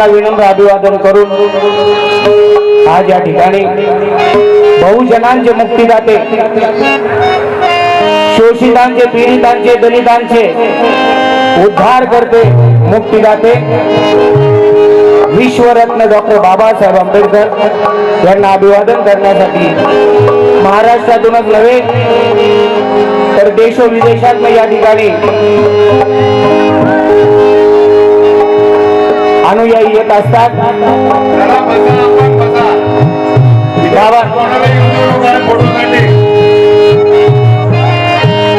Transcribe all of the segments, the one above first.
सर्वांना विनम्र अभिवादन करून आज या ठिकाणी बहुजनांचे मुक्तीदाते शोषितांचे पीडितांचे दलितांचे उद्धार करते मुक्तीदाते विश्वरत्न डॉक्टर बाबासाहेब आंबेडकर यांना अभिवादन करण्यासाठी. महाराष्ट्रातूनच नव्हे तर देशोविदेशात या ठिकाणी अनुयायी येत असतात.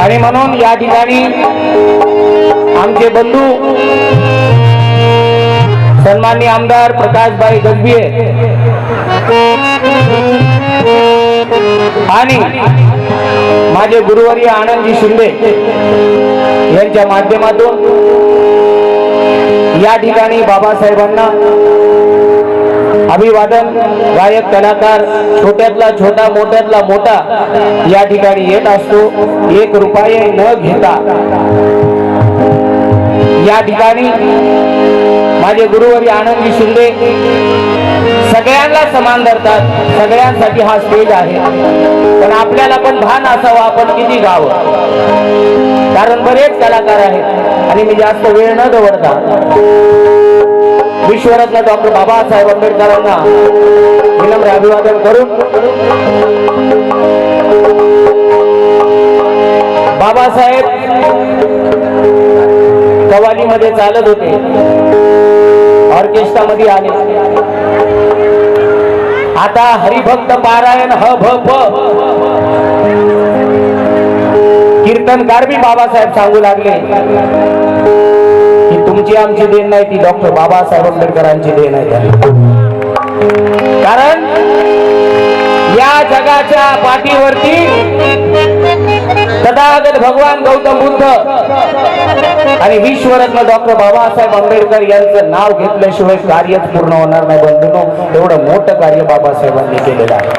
आणि म्हणून या ठिकाणी आमचे बंधू सन्मान्य आमदार प्रकाशभाई गजबिये आणि माझे गुरुवर्य आनंदजी शिंदे यांच्या माध्यमातून या ठिकाणी बाबासाहेबांना अभिवादन गायक कलाकार छोट्यातला छोटा मोठ्यातला मोठा या ठिकाणी येत असतो. एक रुपये न घेता. या ठिकाणी माझे गुरुवारी आनंदी शिंदे सगळ्यांना समान धरतात. सगळ्यांसाठी हा स्टेज आहे. पण आपल्याला पण भान असावं आपण किती गावं. कारण बरेच कलाकार आहेत. आणि मी जास्त वेळ न दवडता विश्वरत्न डॉक्टर बाबासाहेब आंबेडकरांना विनम्र अभिवादन करून बाबासाहेब कवालीमध्ये चालत होते. ऑर्केस्ट्रामध्ये आले. आता हरिभक्त पारायण ह भ प. कीर्तनकार बी बाबासाहेब सांगू लागले. की तुमची आमची देण नाही ती डॉक्टर बाबासाहेब आंबेडकरांची देण आहे. कारण या जगाच्या पाठीवरती तथागत भगवान गौतम बुद्ध आणि विश्वरत्न डॉक्टर बाबासाहेब आंबेडकर यांचं नाव घेतल्याशिवाय कार्यच पूर्ण होणार नाही बंधूनो. एवढं मोठं कार्य बाबासाहेबांनी केलेलं आहे.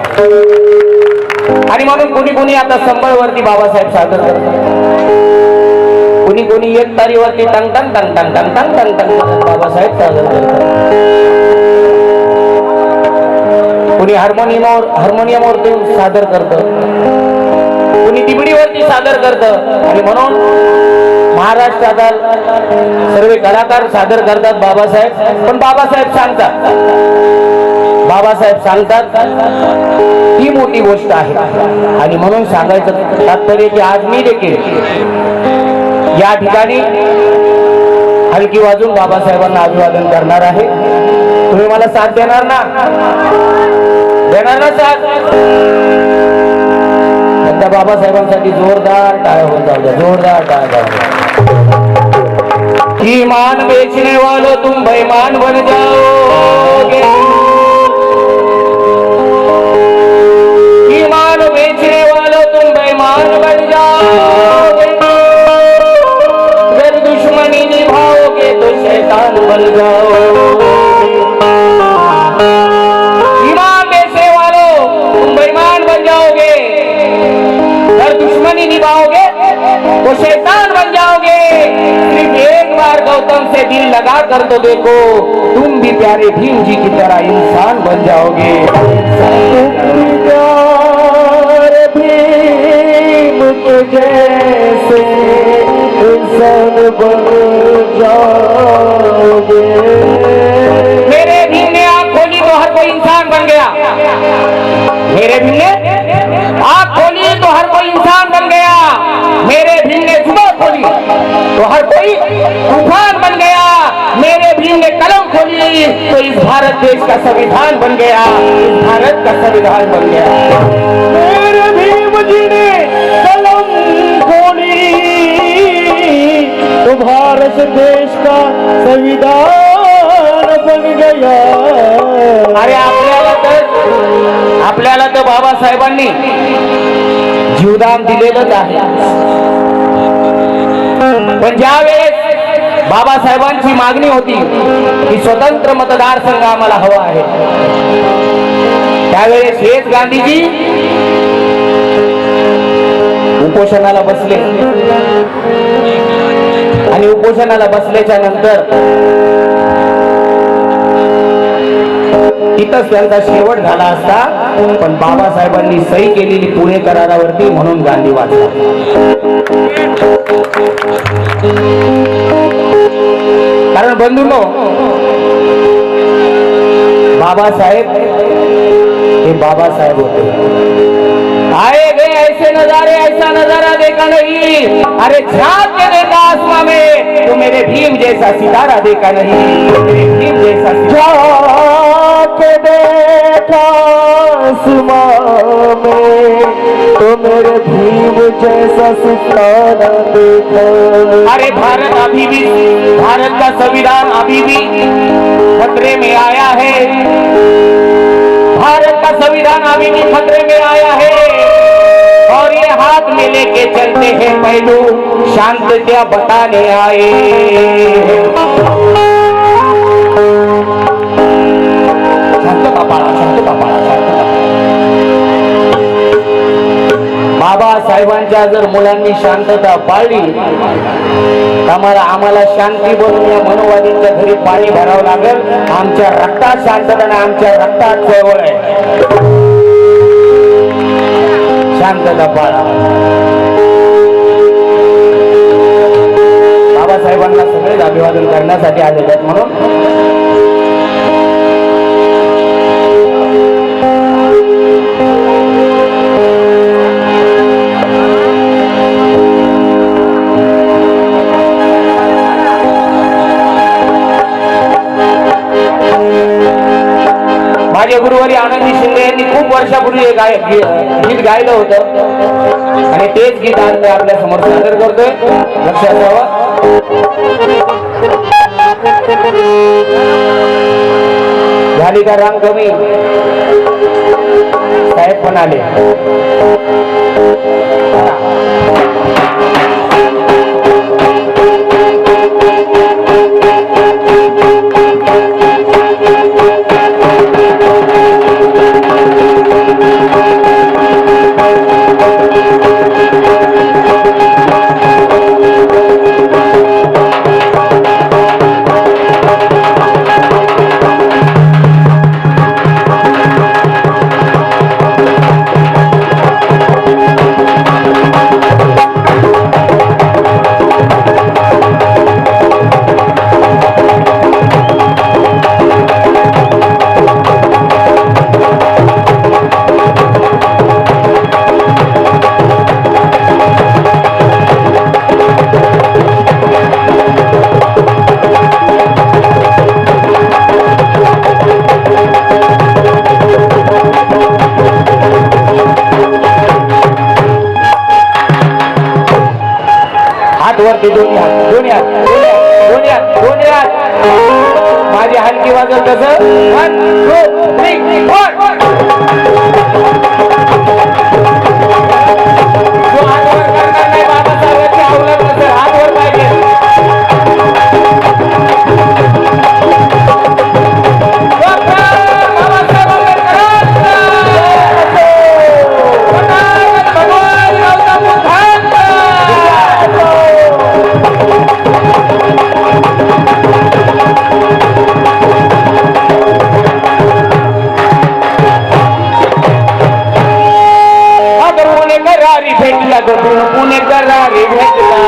आणि म्हणून कुणी कुणी आता संबळवरती बाबासाहेब सादर करतात. कुणी कुणी एक तारीवरती टंग टंग टंग टंग टंग टंग टंग टंग बाबासाहेब सादर करतात. कुणी हार्मोनियमवर हार्मोनियमवरती सादर करत. कुणी तिबडीवरती सादर करत. आणि म्हणून महाराष्ट्रात सर्व कलाकार सादर करतात बाबासाहेब. पण बाबासाहेब सांगतात. बाबासाहेब सांगतात ही मोठी गोष्ट आहे. आणि म्हणून सांगायचं तात्पर्य की आज मी देखील या ठिकाणी हलकी वाजून बाबासाहेबांना अभिवादन करणार आहे. तुम्ही मला साथ देणार ना? देणार ना साथ? एकदा बाबासाहेबांसाठी जोरदार टाळ्या होऊन जाऊ द्या जोरदार टाळ्या जाऊ द्या. ईमान बेचने वालों तुम बेईमान बन जाओगे। ईमान बेचने वालों तुम बेईमान बन जाओगे। अगर दुश्मनी निभाओगे तो शैतान बन जाओगे। ईमान बेचने वालों तुम बेईमान बन जाओगे। अगर दुश्मनी निभाओगे तो शैतान बन जाओगे बार गौतम से दिल लगा कर तो देखो तुम भी प्यारे भीम जी की तरह इंसान बन जाओगे। जैसे इंसान बन जाओगे। मेरे भीम ने आँख खोली तो हर कोई इंसान बन गया। मेरे भीम तो हर कोई तूफ़ान बन गया, मेरे भीम ने कलम खोली तो इस भारत देश का संविधान बन गया, इस भारत का संविधान बन गया। मेरे भीम जी ने कलम खोली तो भारत देश का संविधान बन गया। अरे आपल्याला तर आपल्याला तर बाबासाहेबांनी जीवदान दिलेलंच आहे. पण ज्या वेळेस बाबासाहेबांची मागणी होती की स्वतंत्र मतदारसंघ आम्हाला हवा आहे त्यावेळेस हेच गांधीजी उपोषणाला बसले. आणि उपोषणाला बसल्याच्या नंतर तिथंच त्यांचा शेवट झाला असता. पण बाबासाहेबांनी सही केलेली पुणे करारावरती म्हणून गांधी वाचला. कारण बंधूंनो बाबासाहेब हे बाबासाहेब होते. आए गए ऐसे नजारे ऐसा नजारा देखा नहीं. अरे छाप आसमां में तो मेरे भीम जैसा सितारा देखा नहीं मेरे भीम जैसा सितारा के देखा में तो मेरे भीम जैसा सितारा देखा। अरे भारत अभी भी भारत का संविधान अभी भी खतरे में आया है। भारत का संविधान अभी भी खतरे में आया है। और ये हाथ में लेके चलते हैं पहलू। शांतता बताने आए बाबासाहेबांच्या जर मुलांनी शांतता पाळली तर आम्हाला आम्हाला शांती बनवून या मनोवादींच्या घरी पाणी भरावं लागेल. आमच्या रक्तात शांतता आणि आमच्या रक्तात चळवळ आहे. शांतता पाळा. बाबासाहेबांना सगळेच अभिवादन करण्यासाठी आलेले आहेत म्हणून. माझे गुरुवारी आनंदी वर्षापूर्वी एक गाय गीत गायलं होतं. आणि तेच गीत आज मी आपल्यासमोर सादर करतोय. लक्षात ठेवा. झाली का रांग कमी? साहेब म्हणाले. वरती दोन्ही हात दोन्ही हात दोन्ही हात दोन्ही हात. माझी हलकी वाजव तसं. वन टू थ्री फोर करारी भेटला.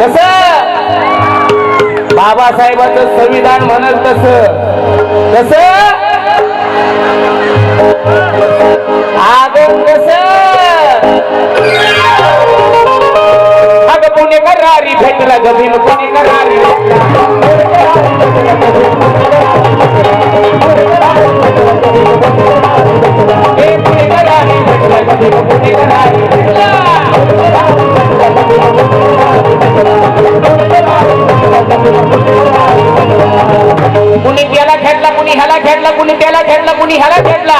कस बाबासाहेबांचं संविधान म्हणत तस. कस आगम कस अग पुणे करारी भेटला गभीन पुणे करारी भेटला. कुणी त्याला खेळला कुणी ह्याला खेळला कुणी त्याला खेळला कुणी ह्याला खेळला.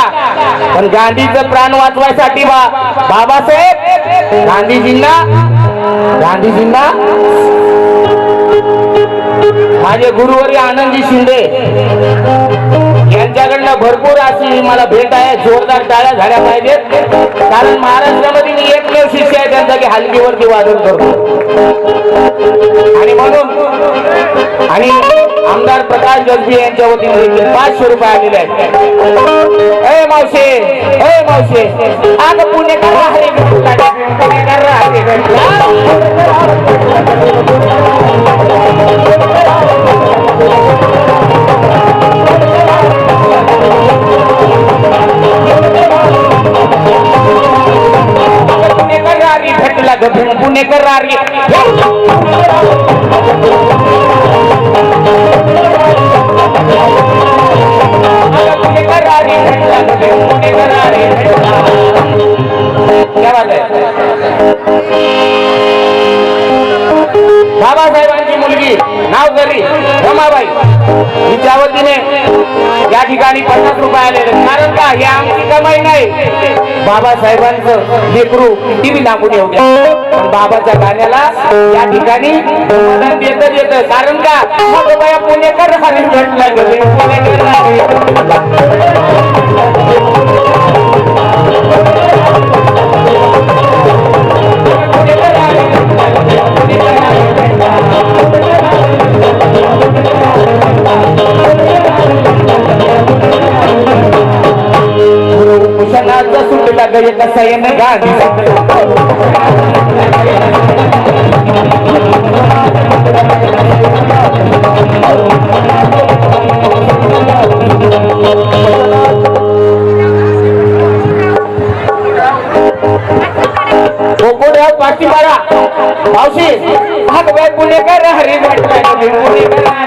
पण गांधीचं प्राण वाचवायसाठी बा बाबासाहेब गांधीजींना गांधीजींना. माझे गुरुवारी आनंदी शिंदे. यांच्याकडनं भरपूर अशी मला भेट आहे. जोरदार टाळ्या झाल्या पाहिजेत. कारण महाराष्ट्रामध्ये मी एकमेव शिष्य आहे त्यांचा की हलकीवरती वादन करतो. आणि म्हणून आणि आमदार प्रकाश गजबी यांच्या वतीने पाचशे रुपये आलेले आहेत. ए मावशे ए मावशे आग पुणेकर हरी पुणेकर हरी बाबासाहेबांचं लेकरू किती लागून येऊ पण बाबाच्या गाण्याला या ठिकाणी मदत येतं. कारण का? मग बाया पुणेकर हरी भेटला कुशनाचा सुटला ग कसा गाडी पाठी मारा मावशी हात बाय पुणेकर हरी म्हटलं पुणेकर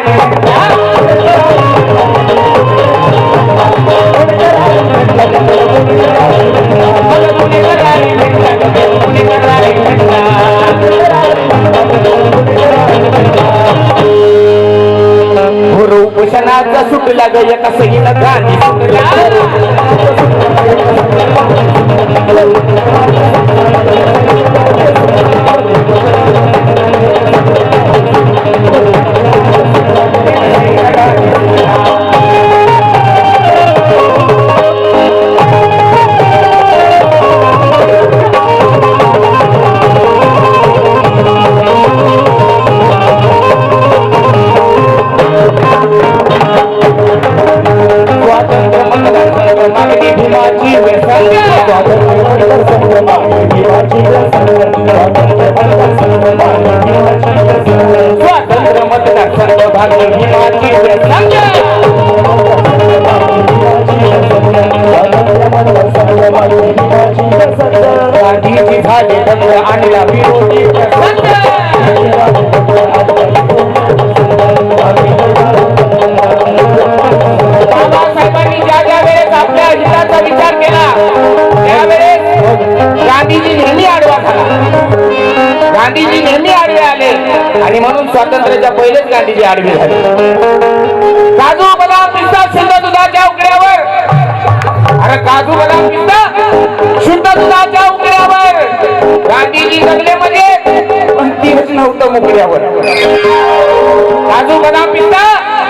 गुरु उपोषणाचा सुटला ग एका सगळीला गाणी आडवे आणि म्हणून स्वातंत्र्याच्या पहिलेच गांधीजी आडवी झाले. काजू बदाम पिस्ता शुद्ध दुधाच्या उकड्यावर. अरे काजू बदाम पिस्ता शुद्ध दुधाच्या उकड्यावर. गांधीजी जगले म्हणजे पण तीच नव्हतं मुकड्यावर. काजू बदाम पिस्ता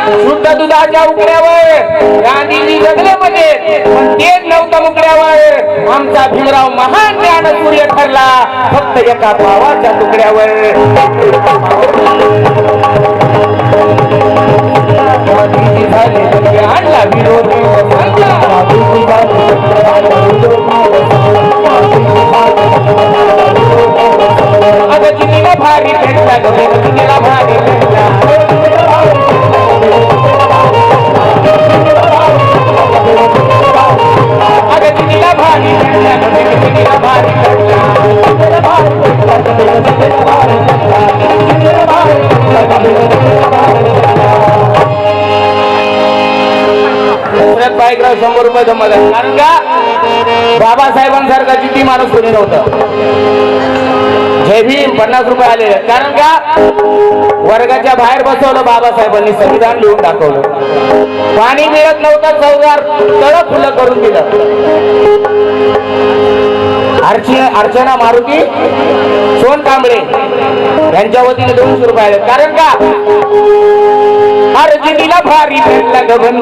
शुद्ध दुधाच्या उकड्यावर. गांधीजी जगले मध्ये पण तेच नव्हतं उकड्यावर. आमचा भीमराव महान ज्ञान सूर्य ठरला फक्त एका भावाच्या तुकड्यावर. झाले आणला विरोध. पन्नास किती कोणी नव्हतं. जय भीम पन्नास रुपये आले कारण का? वर्गाच्या बाहेर बसवलं बाबासाहेबांनी संविधान लिहून दाखवलं. पाणी मिळत नव्हतं चौदार तळ फुलं करून दिलं. अर्ची अर्चना मारुती सोन कांबळे यांच्या वतीने दोनशे रुपये आले. कारण का? अर्जुनीला भारी भेटला गगन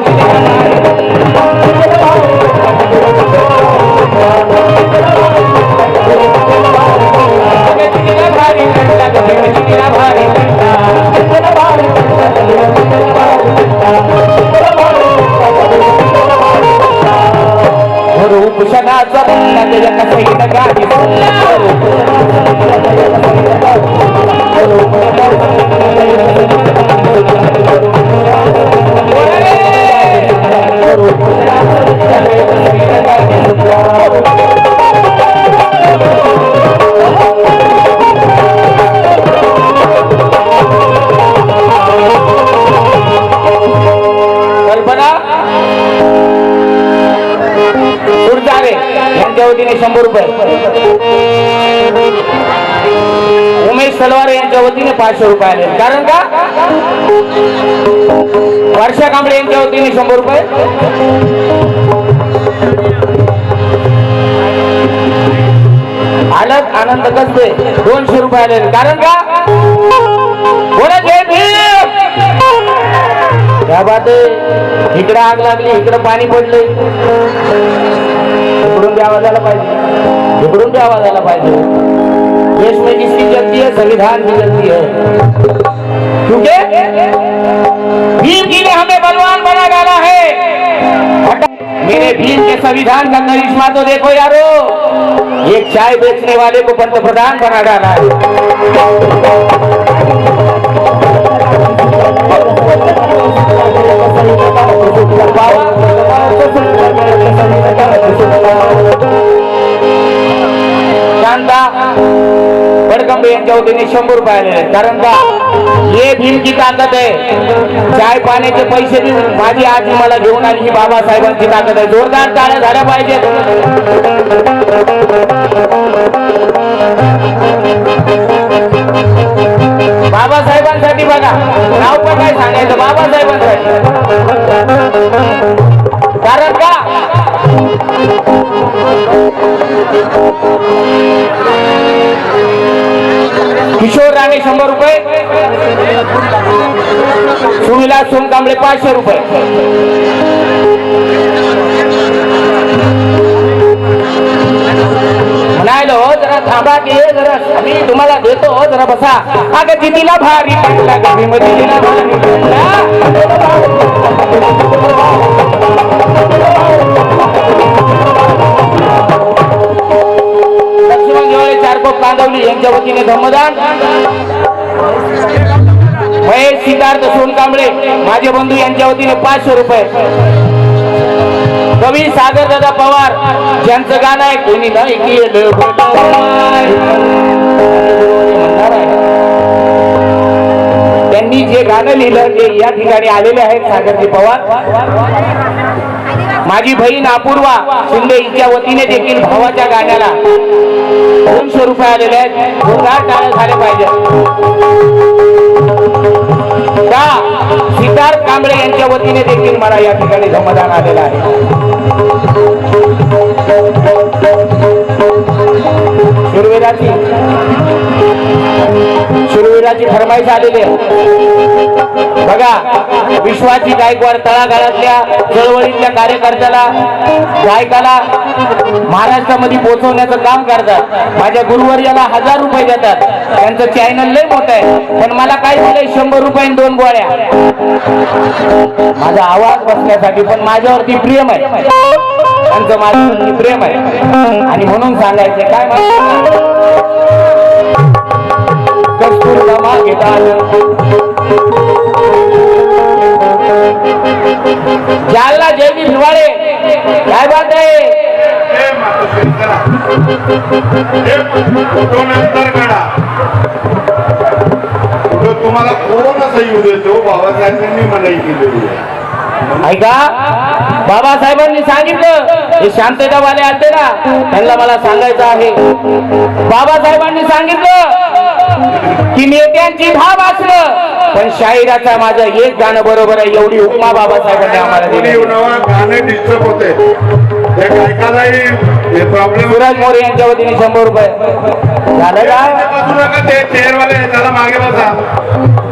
अर्जुनीला भारी भेटला गगन भारी रूप कारण का क्या बात इकडं आग लागली, इकडं पाणी पडले इकडून बी आवाज़ आला पाहिजे. इकडून आवाज़ आला पाहिजे. देश में जिसकी गलती है संविधान की गलती है क्योंकि भीम जी ने हमें बलवान बना डाला है। मेरे भीम के संविधान का करिश्मा तो देखो यारो, एक चाय बेचने वाले को पंतप्रधान बना डाला है। बडकंबे यांच्या वतीने शंभर रुपये आलेले आहेत. कारण का? हे भीमची ताकद आहे. चाय पाण्याचे पैसे बी माझी आजी मला घेऊन आली. ही बाबासाहेबांची ताकद आहे. जोरदार टाळ्या झाल्या पाहिजेत. बाबासाहेबांसाठी बघा. नाव पण काय सांगायचं? बाबासाहेबांसाठी. कारण का? किशोर राणे शंभर रुपये. सुनीला सोनकांबळे पाचशे रुपये. म्हणायलो हो जरा थांबा की जरा मी तुम्हाला देतो हो जरा बसा. अगं दिदीला भारी पडला गं मध्ये दिदीला भारी जेवळे कांदवली यांच्या वतीने धर्मदान महेश सिद्धार्थ सोनकांबळे माझे बंधू यांच्या वतीने पाचशे रुपये. कवी सागर दादा पवार ज्यांचं गाणं आहे कोणी ना आहे. त्यांनी जे गाणं लिहिलं ते या ठिकाणी आलेले आहेत सागरजी पवार. माझी बहीण अपूर्वा शिंदे हिच्या वतीने देखील भावाच्या गाण्याला दोन स्वरूप आलेले आहेत. जोरदार टाळ्या झाले पाहिजे का सिद्धार्थ कांबळे यांच्या वतीने देखील मला या ठिकाणी समाधान आलेलं आहे. सुरवीराची. सुरवीराची फरमाईश आलेली आहे. बघा विश्वाची गायकवाड तळागाळातल्या चळवळीतल्या कार्यकर्त्याला गायकाला महाराष्ट्रामध्ये पोहोचवण्याचं काम करतात. माझ्या गुरुवर्याला हजार रुपये देतात. त्यांचं चॅनल लय मोठं आहे. पण मला काय झालंय? शंभर रुपये आणि दोन गोळ्या. माझा आवाज बसण्यासाठी पण माझ्यावरती प्रेम आहे. त्यांचं माझ्यावरती प्रेम आहे. आणि म्हणून सांगायचं काय कस्तुरला मागे जालना जयवी भिवाळे काय बात आहे? तुम्हाला कोण असं येऊ देतो बाबासाहेबांनी मनाई केलेली आहे. ऐका बाबासाहेबांनी सांगितलं हे शांततावाले आलते ना त्यांना मला सांगायचं आहे. बाबासाहेबांनी सांगितलं की नेत्यांची भाव असलं पण शाहिराचा माझं एक गाणं बरोबर आहे एवढी उपमा बाबासाहेबांनी आम्हाला दिली. सूरज मोरे यांच्या वतीने शंभर रुपये. झालं का? मागे बसा.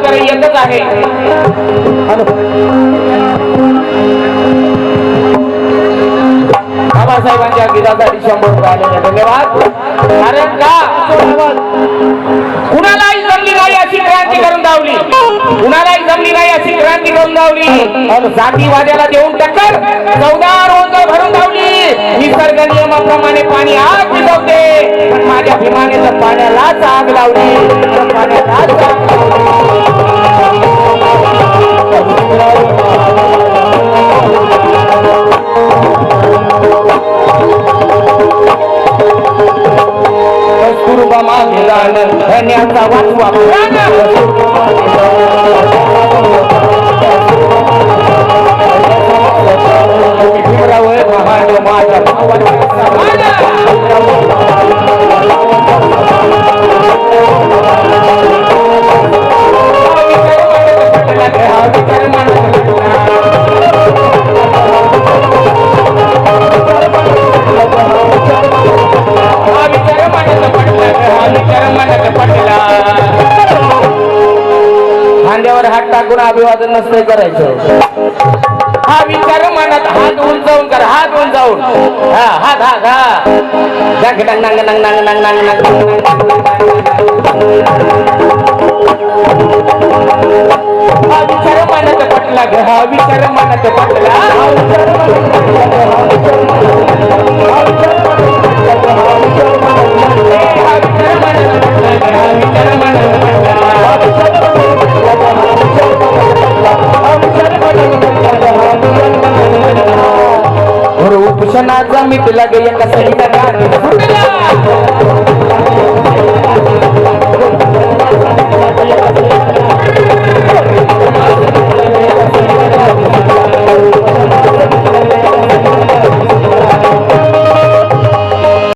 तात्पर्य एकच आहे बाबासाहेबांच्या गीतासाठी शंभर रुपये आलेले धन्यवाद. कारण का? कुणालाही जमली नाही अशी क्रांती करून धावली. कुणालाही जमली नाही अशी क्रांती करून धावली. जातीवाद्याला देऊन टक्कर. चौदा रोज भरून धावली. निसर्ग नियमाप्रमाणे पाणी आग विझवते पण माझ्या भीमाने तर पाण्यालाच आग लावली. पाण्यालाच आग लावली. कस्तुरबा मागे दान धन्याचा वाचवा. कोणाला अभिवादन नसते करायचं. हा विचार मनात हात उंचावून कर हात उंचावून हा हात हात हा. डंग डंग डंग डंग डंग डंग डंग डंग. हा विचार मनात पटला ग हा विचार मनात पटला मी पिल्ला गय्यन का सही